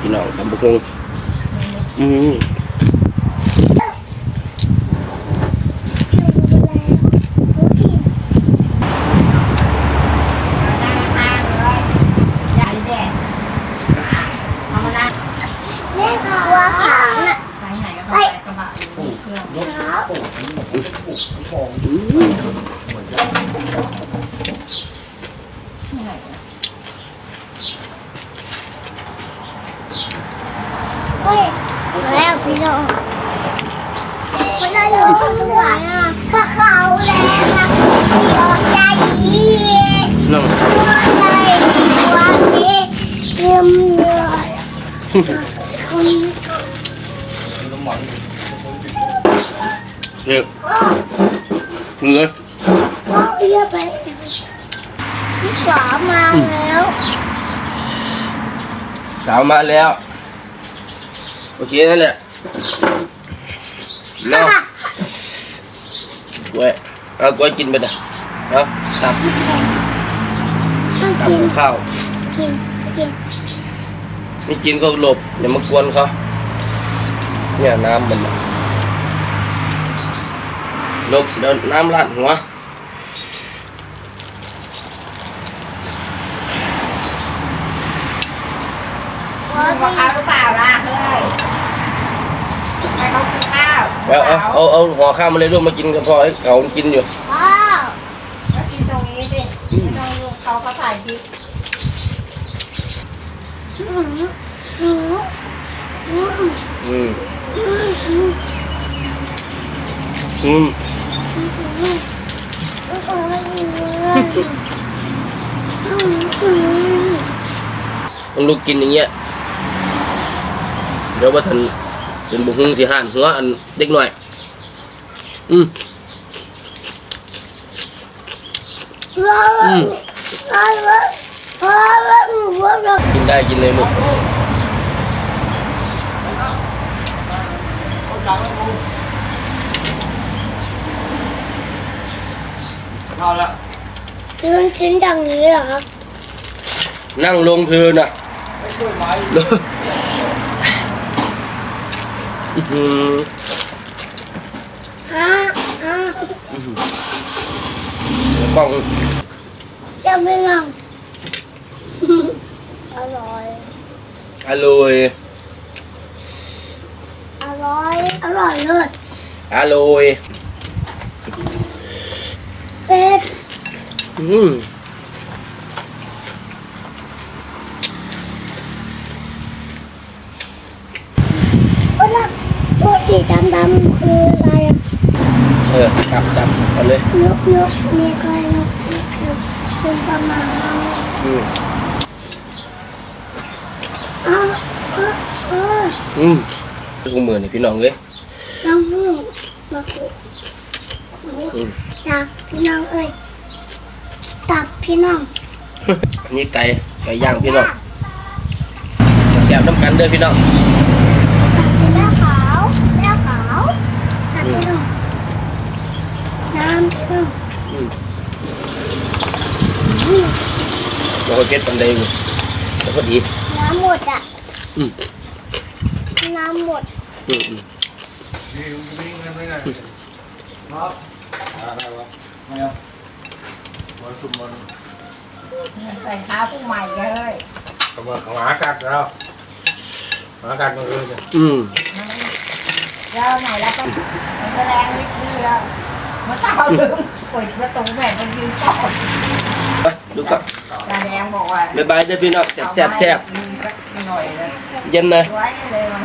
พี่น้องตำบักฮงอืม แล้วพี่น้องคนละอยู่เหนือถ้าเขาแล้วนะพี่ออกใจดีน้องหัวใจวันนี้เริ่มเหนื่อยคนนี้เด็กเลยก็เอียไปพี่สาวมาแล้วสาวมาแล้ว โอเคนั่นแหละเนาะกล้วยเอากล้วยกินไปจ้ะเอาตับต้องตับกินกับข้าวกินกินไม่กินก็หลบอย่ามากวนเขาเนี่ยน้ำมันน่ะหลบเดี๋ยวน้ำราดหัวว่ากินกับข้าวหรือเปล่าล่ะเฮ้ยให้เขากินข้าว เอาเอาเอาเอาห่อข้าวมาเลยลูกมากินกันพอให้เขากินอยู่ว้าวแล้วกินตรงนี้สิไม่ต้องยุ่งเขาเขาถ่ายคลิปอืมอืมอืมอืมอืมอืมอืมต้องลูกกินอย่างเงี้ยเดี๋ยวว่าทัน เป็นบุกฮุงสิห่านหัวอันเด็กหน่อย อืมอืมกินได้กินเลยลูกกินกินอย่างนี้เหรอครับนั่งลงพื้นน่ะอื้อหือฮะฮะ กล้องจะไม่ลองอร่อย อร่อย อร่อย อร่อยเลยอร่อยเป็ดอืม ว่าน่ะตัวสี ดำดำๆคืออะไรอะเออจับจับเอาเลยนกนกมีใครนกนกนกเป็นประมาณอืมอ้าวเออเอออืมทุกมือนี่พี่น้องเลยน้องมูกมาคุยอืมตับพี่น้องเอ้ยตับพี่น้องอันนี้ไก่ไก่ย่างพี่น้องแซ่บน้ำกันเด้อพี่น้อง ตับเป็นแม่ขาวแม่ขาวตับพี่ น้องน้ำพี่น้องอืมเราก็เก็ตปันใดอยู่แล้วพอดี น้ำหมดอะอืมน้ำหมดอืมอืมใส่ข้าวผู้ใหม่เลยเอามาเอาหมากัดแล้วหมากัดมันเลยเนี่ยอืม แล้วไหนแล้วก็มันแสดงวิธีแล้วเมื่อเช้าลืมเปิดประตูแม่มันยืนต่อไปดูก่อนตาแดงบอกว่าบ๊ายบายเด้อพี่น้องแซ่บแซ่บแซ่บหน่อยเลยเย็นนะ ไว้เลยมัน